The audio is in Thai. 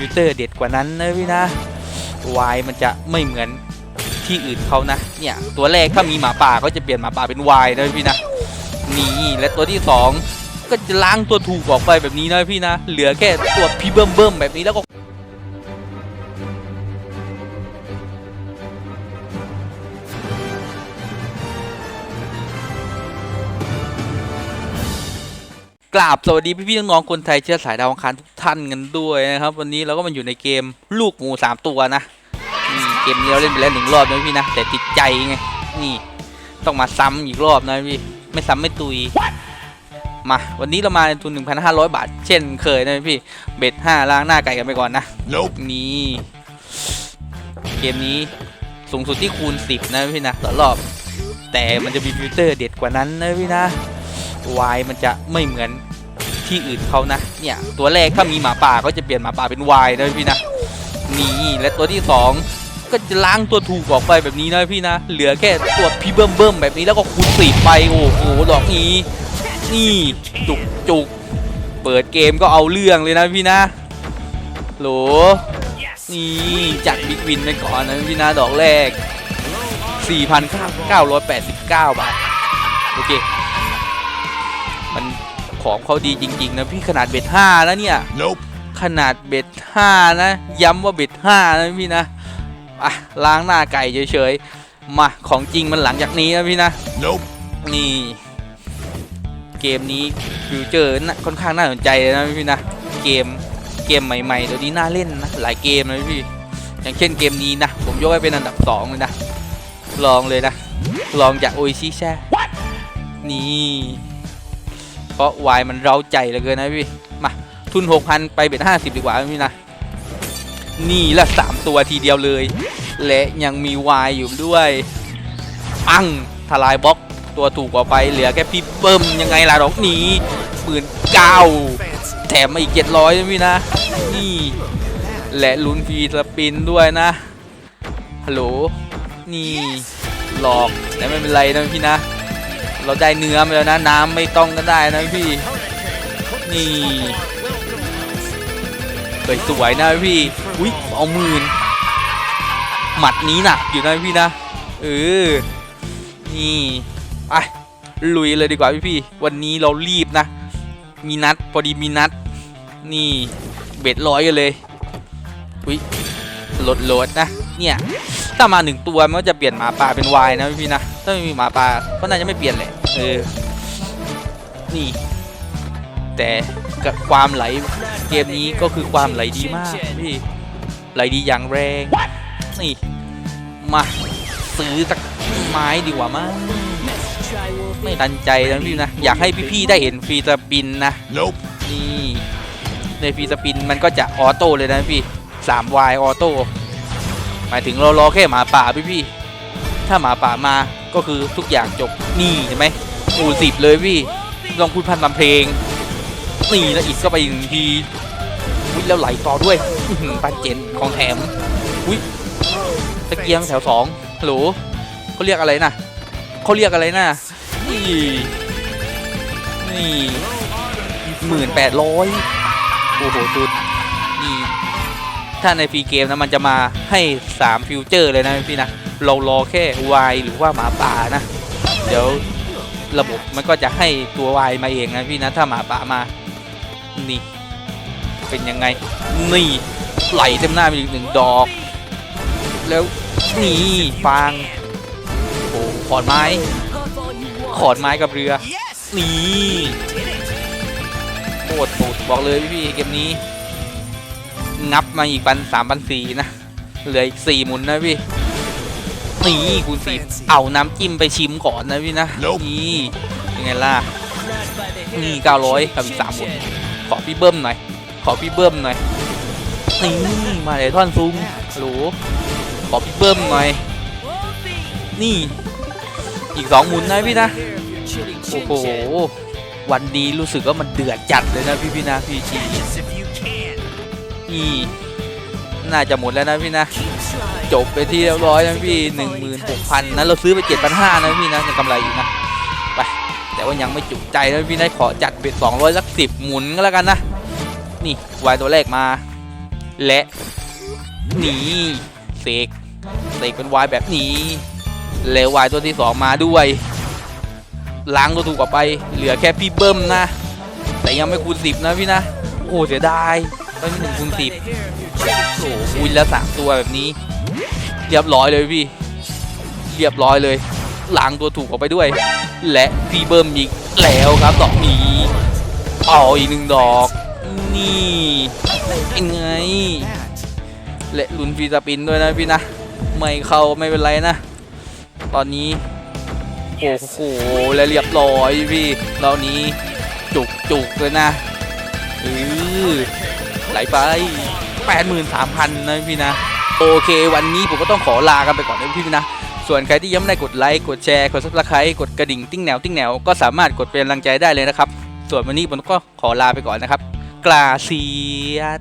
พิวเตอร์เด็ดกว่านั้นนะพี่นะวายมันจะไม่เหมือนที่อื่นเขานะ เนี่ย ตัวแรกถ้ามีหมาป่าก็จะเปลี่ยนหมาป่าเป็นวายนะพี่นะนี่และตัวที่สองก็จะล้างตัวถูกออกไปแบบนี้นะพี่นะ เหลือแค่ตัวพี่เบิ่มเบิ่มๆแบบนี้แล้วก็ กราบสวัสดีพี่ๆน้องๆคนไทยเชื้อสายดาวอังคารทุกท่านกันด้วยนะครับ วันนี้เราก็มาอยู่ในเกมลูกหมูสามตัวนะนี่เกมนี้เราเล่นไปแล้วหนึ่งรอบนะพี่นะแต่ติดใจไงนี่ต้องมาซ้ำอีกรอบนะพี่ไม่ซ้ำไม่ตุยมาวันนี้เรามาในทุน 1,500 บาท เช่นเคยนะพี่เบ็ด5ล้างหน้าไก่กันไปก่อนนะ Nope. นี่เกมนี้สูงสุดที่คูณ 10 นะพี่นะต่อรอบ แต่มันจะมีฟิลเตอร์เด็ดกว่านั้นนะพี่นะ วายมันจะไม่เหมือนที่อื่นเขานะ เนี่ย ตัวแรกถ้ามีหมาป่าก็จะเปลี่ยนหมาป่าเป็นวายนะพี่นะนี่และตัวที่สองก็จะล้างตัวถูกออกไปแบบนี้นะพี่นะ เหลือแค่ตัวพี่เบิ่มเบิ่มๆแบบนี้แล้วก็คูณสีไปโอ้โหดอกนี้ นี่จุกจุกเปิดเกมก็เอาเรื่องเลยนะพี่นะโหลนี่จัดบิ๊กวินไปก่อนนะพี่นะดอกแรก 4,989 บาท โอเค มันของเขาดีจริง ๆ นะพี่ขนาดเบ็ดห้าแล้วเนี่ย Nope. ขนาดเบ็ดห้านะ ย้ำว่าเบ็ดห้านะพี่นะอะล้างหน้าไก่เฉยๆมาของจริงมันหลังจากนี้นะพี่นะ Nope. นี่ เกมนี้ฟิวเจอร์น่ะค่อนข้างน่าสนใจเลยนะพี่นะเกมเกมใหม่ๆตัวนี้น่าเล่นนะหลายเกมเลยพี่อย่างเช่นเกมนี้นะ ผมยกให้เป็นอันดับสองเลยนะ ลองเลยนะ ลองจากโอชิแช่นี่เพ ราะวายมันเราใจเหลือเกินนะพี่ มาทุน 6,000 ไปเบ็ด50 ดีกว่าพี่นะ นี่ละสามตัวทีเดียวเลย และยังมีวายอยู่ด้วยปังทลายบล็อกตัวถูกกว่าไปเหลือแค่พี่เบิ้มยังไงล่ะดอกนี้หมื่นเก้าแถมมาอีก 700นะพี่นะ นี่ และลุ้นฟรีสปินด้วยนะ ฮัลโหล นี่ หลอกแต่ไม่เป็นไรนะพี่นะ เราได้เนื้อมาแล้วนะ น้ำไม่ต้องก็ได้นะพี่ นี่สวยสวยๆนะพี่ อุ้ยเอาหมื่นหมัดนี้หนักอยู่นะพี่นะ เออ นี่ไปลุยเลยดีกว่าพี่พี่ วันนี้เรารีบนะ มีนัดพอดีมีนัด นี่ เบ็ดร้อยกันเลย อุ้ยโหลดโหลดนะ เนี่ย ถ้ามาหนึ่งตัวมันก็จะเปลี่ยนหมาป่าเป็นวายนะพี่ๆนะถ้าไม่มีหมาป่าก็น่าจะไม่เปลี่ยนแหละเออนี่ แต่กับความไหลเกมนี้ก็คือความไหลดีมากพี่ไหลดีอย่างแรงนี่มาซื้อสักไม้ดีกว่ามั้งไม่ตันใจนะพี่นะ อยากให้พี่ๆได้เห็นฟรีสปินนะ Nope. นี่ในฟรีสปินมันก็จะออโต้เลยนะพี่สามวายออโต้ หมายถึงเรารอแค่หมาป่าพี่พี่ถ้าหมาป่ามาก็คือทุกอย่างจบนี่เห็นไหมอูสิบเลยพี่ลองพูดพันลำเพลงนี่แล้วอีกก็ไปอีกหนึ่งทีอุ้ยแล้วไหลต่อด้วยอื้อหือปันเจนของแถมอุ้ยตะเกียงแถวสองฮัลโหลเขาเรียกอะไรนะเขาเรียกอะไรนะนี่นี่หมื่นแปดร้อยโอ้โหจุด ถ้าในฟรีเกมนะมันจะมาให้ 3 ฟิวเจอร์เลยนะพี่นะ เรารอแค่วายหรือว่าหมาป่านะ เดี๋ยวระบบมันก็จะให้ตัววายมาเองนะพี่นะ ถ้าหมาป่ามา นี่ เป็นยังไง นี่ไหลเต็มหน้าไปอีกหนึ่งดอก แล้วนี่ฟางโอ้ขอนไม้ ขอนไม้กับเรือ นี่โคตรสุดบอกเลยพี่เกมนี้ งับมาอีกปันสามปันสี่นะ เหลืออีกสี่หมุนนะพี่ นี่คูณสี่เอาน้ำจิ้มไปชิมก่อนนะพี่นะ Nope นี่ยังไงล่ะ นี่เก้าร้อยกับอีกสามหมุน ขอพี่เบิ้มหน่อย ขอพี่เบิ้มหน่อย นี่มาเลยท่อนซุ้มฮัลโหลขอพี่เบิ้มหน่อย นี่ อีกสองหมุนนะพี่นะ โอ้โห วันนี้รู้สึกว่ามันเดือดจัดเลยนะพี่พี่นะพี่ชี นี่น่าจะหมดแล้วนะพี่นะ จบไปที่เรียบร้อยนะพี่หนึ่งหมื่นหกพันนะเราซื้อไปเจ็ดพันห้านะพี่นะยังกำไรอยู่นะไปแต่ว่ายังไม่จุใจนะพี่นะขอจัดเป็นสองร้อยสักสิบหมุนก็แล้วกันนะ นี่วายตัวแรกมา และหนีเสกเสกเป็นวายแบบนี้แล้ววายตัวที่สองมาด้วยล้างตัวถูกออกไป เหลือแค่พี่เบิ้มนะ แต่ยังไม่คูณสิบนะพี่นะ โอ้เสียดาย ตอนนี้หนึ่งคูณสิบโอ้คูณแล้วสามตัวแบบนี้ เรียบร้อยเลยพี่ เรียบร้อยเลยล้างตัวถูกออกไปด้วย และพี่เบิ้มอีกแล้วครับดอกนี้เอาอีกหนึ่งดอก นี่เป็นไง และลุนฟีสปินด้วยนะพี่นะ ไม่เข้าไม่เป็นไรนะ ตอนนี้ โอ้โห และเรียบร้อยพี่เรานี้จุกจุกเลยนะเออ ไหลไปแปดหมื่นสามพันนะพี่นะ โอเค วันนี้ผมก็ต้องขอลากันไปก่อนนะพี่นะ ส่วนใครที่ยังไม่ได้กดไลค์กดแชร์กดซับสไครต์กดกระดิ่งติ้งแนวติ้งแนวก็สามารถกดเป็นกำลังใจได้เลยนะครับ ส่วนวันนี้ผมก็ขอลาไปก่อนนะครับกลาเซียด